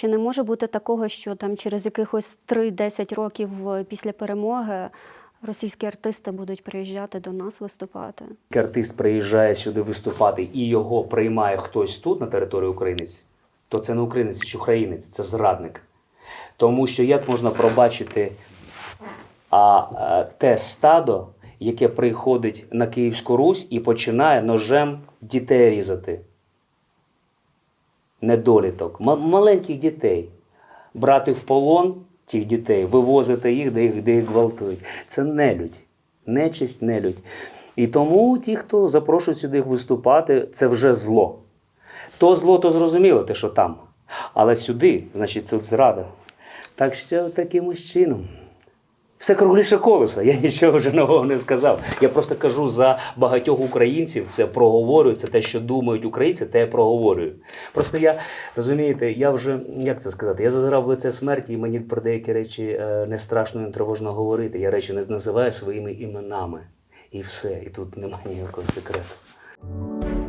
Чи не може бути такого, що там через якихось 3-10 років е, після перемоги російські артисти будуть приїжджати до нас виступати? артист приїжджає сюди виступати і його приймає хтось тут на території України, то це не українець чи українець, це зрадник. Тому що як можна пробачити а, е, те стадо, яке приходить на Київську Русь і починає ножем дітей різати? Недоліток, ма- маленьких дітей. Брати в полон тих дітей, вивозити їх, де їх, де їх гвалтують. Це нелюдь. Нечисть, нелюдь. І тому ті, хто запрошують сюди виступати, це вже зло. То зло, то зрозуміло, те, що там. Але сюди, значить, тут зрада. Так що таким чином. Все кругліше колеса. Я нічого вже нового не сказав. Я просто кажу за багатьох українців, це проговорюю, це те, що думають українці, те я проговорюю. Просто я розумієте, я вже як це сказати, я зазирав в лице смерті, і мені про деякі речі е, не страшно не тривожно говорити. Я речі не називаю своїми іменами. І все. І тут немає ніякого секрету.